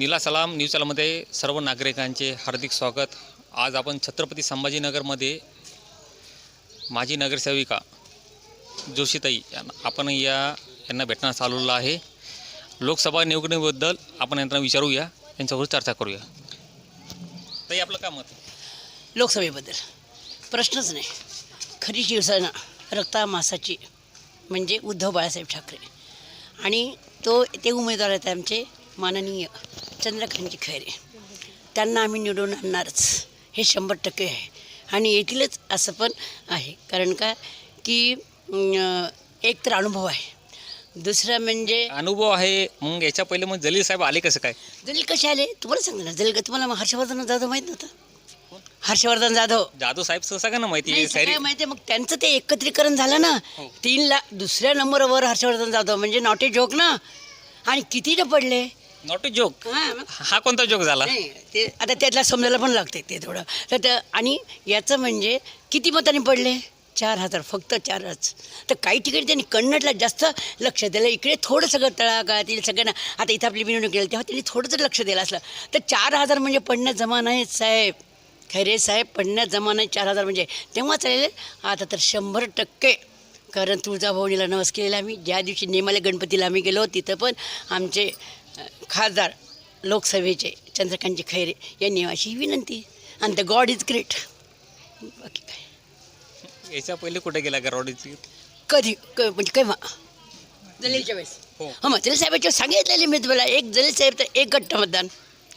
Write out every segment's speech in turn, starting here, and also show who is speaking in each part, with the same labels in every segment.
Speaker 1: नीला सलाम न्यूज चॅनलमध्ये सर्व नागरिकांचे हार्दिक स्वागत. आज आपण छत्रपती संभाजीनगरमध्ये माजी नगरसेविका जोशीताई यांना आपण या यांना भेटण्यास आलेलो आहे. लोकसभा निवडणुकीबद्दल आपण यांना विचारूया. यांच्यावर चर्चा करूया. ताई आपलं काय मत
Speaker 2: लोकसभेबद्दल प्रश्नच नाही. खरी शिवसेना रक्तामासाची म्हणजे उद्धव बाळासाहेब ठाकरे. आणि तो ते उमेदवार आहेत आमचे माननीय चंद्रकांतजी खैरे. त्यांना आम्ही निवडून आणणारच. हे शंभर टक्के आहे. आणि येतीलच असं पण आहे. कारण का? की एक तर अनुभव आहे. दुसरं म्हणजे
Speaker 1: अनुभव आहे. मग याच्या पहिले मग जलील साहेब आले कसं काय?
Speaker 2: जलील कसे आले? तुम्हाला सांगतो ना. जलील तुम्हाला मग हर्षवर्धन जाधव माहीत नव्हतं? हर्षवर्धन जाधव.
Speaker 1: जाधव साहेब सहसा का ना माहिती? आहे
Speaker 2: माहिती मग त्यांचं ते एकत्रीकरण झालं ना
Speaker 1: हो.
Speaker 2: तीन लाख दुसऱ्या नंबरवर हर्षवर्धन जाधव. म्हणजे नॉट ए जोक ना? आणि कितीनं पडले?
Speaker 1: नॉट अ जोक
Speaker 2: हां मग?
Speaker 1: हा कोणता जोक झाला?
Speaker 2: नाही ते आता त्यातला समजायला पण लागते ते थोडं. तर त्या आणि याचं म्हणजे किती मतांनी पडले? चार हजार फक्त चारच. तर काही ठिकाणी त्यांनी कन्नडला जास्त लक्ष दिलं. इकडे थोडं सगळं तळागाळातील सगळ्यांना. आता इथं आपली मिरवणूक केली तेव्हा त्यांनी थोडं जर लक्ष दिलं असलं. तर चार हजार म्हणजे पडण्यात जमा नाही साहेब. खैरे साहेब पडण्यात जमा नाही चार हजार म्हणजे तेव्हा चालेल. आता तर शंभर टक्के. कारण तुळजाभवानीला नवस केलेला आम्ही. ज्या दिवशी नेमाले गणपतीला आम्ही गेलो तिथं पण आमचे खासदार लोकसभेचे चंद्रकांतजी खैरे यांनी अशी विनंती. आणि द गॉड इज ग्रेट बाकी काय?
Speaker 1: याच्या पहिले कुठे गेला गरवाडीची
Speaker 2: कधी? क म्हणजे केव्हा? जलीलच्या वेळेस
Speaker 1: हो.
Speaker 2: हां मग जलील साहेबांच्या सांगितलेले मी तुम्हाला एक जलील साहेब तर एक गट्टा मतदान.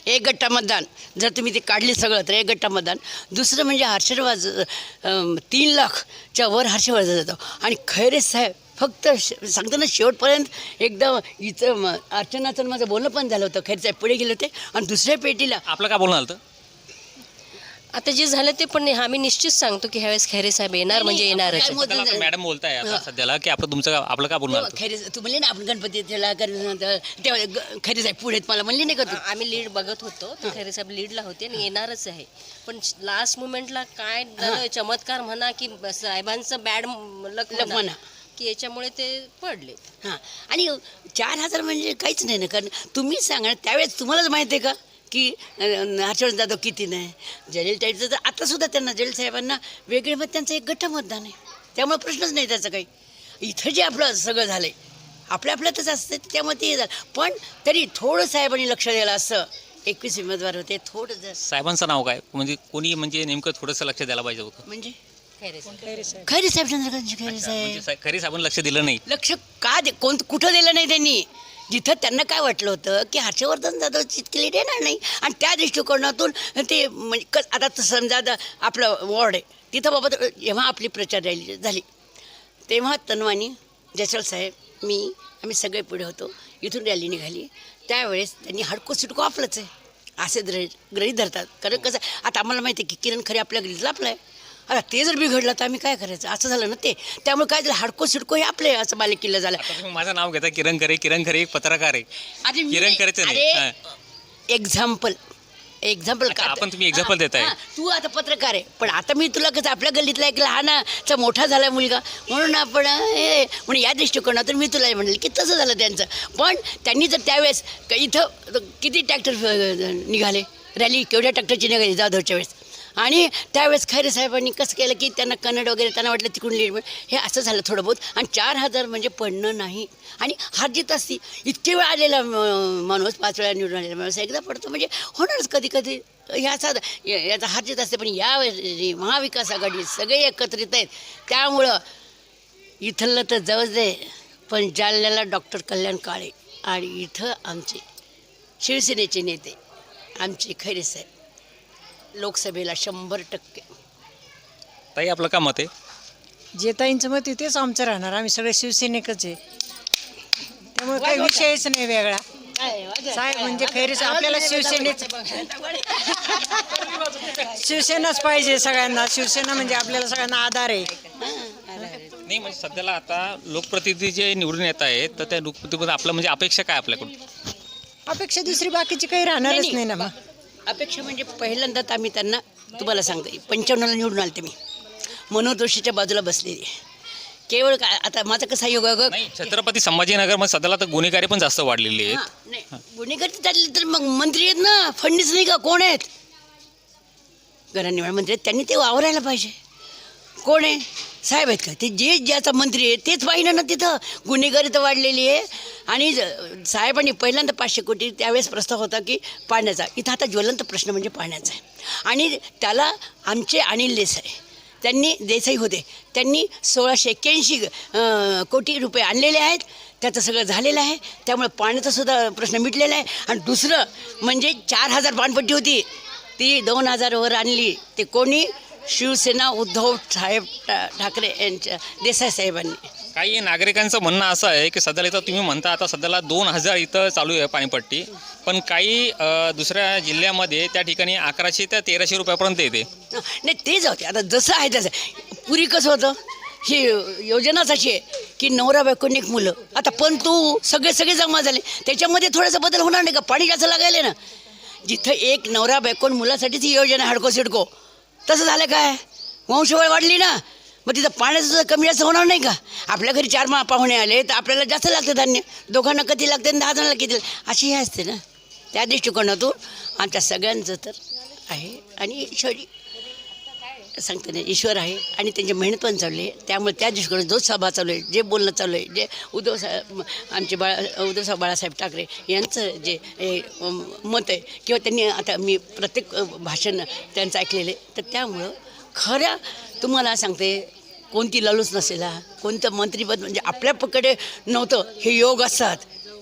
Speaker 2: एक गट्टा मतदान. जर तुम्ही ते काढली सगळं तर एक गट्टा मतदान. दुसरं म्हणजे हर्षवर्ध अं, तीन लाखच्या वर हर्षवर्धन जातो आणि खैरे साहेब फक्त श- सांगतो ना शेवटपर्यंत एकदम इथं म- अर्चनाचं माझं बोलणं पण झालं होतं. खैरे साहेब पुढे गेले होते. आणि दुसऱ्या पेटीला
Speaker 1: आपलं काय बोलणं आलं
Speaker 3: आता जे झालं ते पण नाही आम्ही निश्चित सांगतो की ह्यावेळेस खैरे साहेब येणार म्हणजे येणारच
Speaker 2: काय झालं?
Speaker 1: मॅडम बोलताय आता
Speaker 2: हा.
Speaker 1: सध्याला की आपलं तुमचं आपलं काय बोलणं आलं
Speaker 2: खैरे तू म्हणले ना आपण गणपती त्याला खैरे साहेब पुढे आहेत मला म्हणले नाही का तू?
Speaker 3: आम्ही लीड बघत होतो. तर खैरे साहेब लीडला होते आणि येणारच आहे. पण लास्ट मुमेंटला काय झालं चमत्कार म्हणा की साहेबांचं बॅड लक
Speaker 2: लक म्हणा.
Speaker 3: म्हणा. की याच्यामुळे ते पडले.
Speaker 2: हां. आणि चार हजार म्हणजे काहीच नाही ना कारण तुम्ही सांगा त्यावेळेस तुम्हालाच माहिती आहे का? की हर्षवर्धन जाधव किती नाही? जलील टाईपचं तर आतासुद्धा त्यांना जलील साहेबांना वेगळे मत त्यांचं एक गठ्ठ मतदान आहे. त्यामुळे प्रश्नच नाही त्याचं काही. इथं जे आपलं सगळं झालं आहे आपल्या आपल्यातच असतं त्यामुळे ते झालं पण तरी थोडं साहेबांनी लक्ष द्यायला असं एकवीस उमेदवार होते थोडं जर
Speaker 1: साहेबांचं नाव काय? म्हणजे कोणी म्हणजे नेमकं थोडंसं लक्ष द्यायला पाहिजे होतं.
Speaker 2: म्हणजे?
Speaker 3: खैरे साहेब?
Speaker 2: खैरे साहेब.
Speaker 1: म्हणजे
Speaker 2: साहेब.
Speaker 1: साहेब- खरी साहेबांनी लक्ष दिलं नाही.
Speaker 2: लक्ष का दे कोण कुठं दिलं नाही त्यांनी? जिथं त्यांना काय वाटलं होतं की हर्षवर्धन जाधव इतकी लीड येणार नाही आणि त्या दृष्टिकोनातून ते म्हणजे क आता तर समजा आता आपलं वॉर्ड आहे तिथं बाबा तर जेव्हा आपली प्रचार रॅली झाली तेव्हा तनवानी जयस्वाल साहेब मी आम्ही सगळे पुढे होतो इथून रॅली निघाली. त्यावेळेस त्यांनी हडको सिडको आपलंच आहे. असे द्र गृहीत धरतात. कारण कसं आता आम्हाला माहिती आहे की किरण खरे आपल्या गल्लीतला आपलं आहे. आता ते जर बिघडलं तर आम्ही काय करायचं? असं झालं ना ते. त्यामुळे काय झालं? हडको सिडको हे आपले असं बालेकिल्ला झालं.
Speaker 1: आता तुम्ही माझं नाव घेता किरण खरे. किरण खरे एक पत्रकार आहे.
Speaker 2: मी-
Speaker 1: किरण खरेचं नाही.
Speaker 2: अरे, एक्झाम्पल एक्झाम्पल
Speaker 1: अच्छा, आपण तुम्ही example देताय.
Speaker 2: तू आता पत्रकार आहे. पण आता मी तुला कसं आपल्या गल्लीतला एक लहानाचा मोठा झाला मुलगा. म्हणून आपण हे म्हणून या दृष्टिकोनातून मी तुला म्हणेल की तसं झालं त्यांचं. पण त्यांनी जर त्यावेळेस क- इथं किती ट्रॅक्टर निघाले? रॅली केवढ्या ट्रॅक्टरची निघाली जाधवच्या वेळेस? आणि त्यावेळेस खैरे साहेबांनी कसं केलं की त्यांना कन्नड वगैरे त्यांना वाटलं तिकडून लीड हे असं झालं थोडं बहुत. आणि चार हजार म्हणजे पडणं नाही. आणि हरजीत असती. इतके वेळ आलेला माणूस पाच वेळा निवडून आलेला माणूस एकदा पडतो म्हणजे होणारच कधी कधी ह्याचा याचा हरजीत असते पण या महाविकास आघाडी सगळे एकत्रित आहेत. त्यामुळं इथलं तर जवळ दे पण जालन्याला डॉक्टर कल्याण काळे आणि इथं आमचे शिवसेनेचे नेते आमचे खैरे साहेब. लोकसभेला शंभर टक्के.
Speaker 1: ताई आपलं काय मत आहे?
Speaker 4: जे ताईंचं मत आहे तेच आमचं राहणार. आम्ही सगळे शिवसैनिकच आहे. त्यामुळे काही विषयच नाही वेगळा. साहेब म्हणजे खैरीच आपल्याला शिवसेनेच शिवसेनाच पाहिजे सगळ्यांना. शिवसेना म्हणजे आपल्याला सगळ्यांना आधार आहे.
Speaker 1: नाही म्हणजे सध्याला आता लोकप्रतिनिधी जे निवडून येत आहेत तर त्या लोकप्रतिनिधी आपलं म्हणजे अपेक्षा काय आपल्याकडून?
Speaker 4: अपेक्षा दुसरी बाकीची काही राहणारच
Speaker 2: नाही,
Speaker 4: नाही ना मग.
Speaker 2: अपेक्षा म्हणजे पहिल्यांदाच आम्ही त्यांना तुम्हाला सांगते पंच्याण्णवला निवडून आले ते मी. मनोज जोशीच्या बाजूला बसलेली केवळ काय आता माझं कसा योग
Speaker 1: छत्रपती संभाजीनगरमध्ये सध्याला तर गुन्हेगारी पण जास्त वाढलेली आहेत.
Speaker 2: नाही गुन्हेगार झाले तर मग मंत्री आहेत ना फडणीस नाही का कोण आहेत? गृहनिर्माण मंत्री आहेत त्यांनी ते वावरायला पाहिजे. कोण आहे? साहेब आहेत का ते जे ज्याचा मंत्री आहे तेच पाहिजे ना तिथं. गुन्हेगारी तर वाढलेली आहे. आणि ज- साहेबांनी पहिल्यांदा पाचशे कोटी त्यावेळेस प्रस्ताव होता की पाण्याचा. इथं आता ज्वलंत प्रश्न म्हणजे पाण्याचा आहे. आणि त्याला आमचे अनिल देसाई त्यांनी देसाई होते. त्यांनी सोळाशे एक्क्याऐंशी अं, कोटी रुपये आणलेले आहेत. त्याचं सगळं झालेलं आहे. त्यामुळे पाण्याचा सुद्धा प्रश्न मिटलेला आहे. आणि दुसरं म्हणजे चार हजार पाणपट्टी होती. ती दोन हजारवर आणली. ते कोणी? शिवसेना उद्धव साहेब ठा- ठाकरे यांच्या देसाई साहेबांनी
Speaker 1: काही नागरिकांचं म्हणणं असं आहे की सध्याला इथं तुम्ही म्हणता आता सध्याला दोन हजार इथं चालू आहे पाणीपट्टी. पण काही अ, दुसऱ्या जिल्ह्यामध्ये त्या ठिकाणी अकराशे ते तेराशे रुपयापर्यंत येते.
Speaker 2: नाही ते जाऊ दे. आता जसं आहे तसं. पुरी कसं होतं? ही योजनाच अशी आहे की नवरा बायकोनी एक मुलं. आता पण तू सगळे सगळे जमा झाले. त्याच्यामध्ये थोडासा बदल होणार नाही का? पाणी जास्त लागायला ना? जिथं एक नवरा बायकोन मुलासाठीच ही योजना हडको सिडको. तसं झालं काय? वंशवळ वाढली ना मग तिथं पाण्याचं कमी जास्त होणार नाही का? आपल्या घरी चार मा पाहुणे आले तर आपल्याला जास्त लागतं धान्य. दोघांना कधी लागते आणि दहा जणांना किती अशी हे असते ना. त्या दृष्टिकोनातून आमच्या सगळ्यांचं तर आहे. आणि ईश्वरी सांगते ना ईश्वर आहे आणि त्यांची मेहनत पण चालली. आहे त्यामुळे त्या दिवशीकडे जो सभा चालू आहे. जे बोलणं चालू आहे जे उद्धव साहेब आमचे बाळा उद्धवसाहेब बाळासाहेब ठाकरे यांचं जे हे, मत आहे किंवा त्यांनी आता मी प्रत्येक भाषण त्यांचं ऐकलेलं आहे. तर त्यामुळं खऱ्या तुम्हाला सांगते कोणती लालूच नसेल हा. कोणतं मंत्रीपद म्हणजे आपल्याकडे नव्हतं हे योग असतात.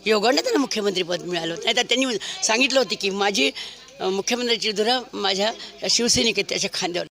Speaker 2: योगाने त्यांना मुख्यमंत्रीपद मिळालं नाही तर त्यांनी सांगितलं होतं की माझी मुख्यमंत्र्याची धुरा माझ्या शिवसैनिक आहेत त्याच्या खांद्यावर.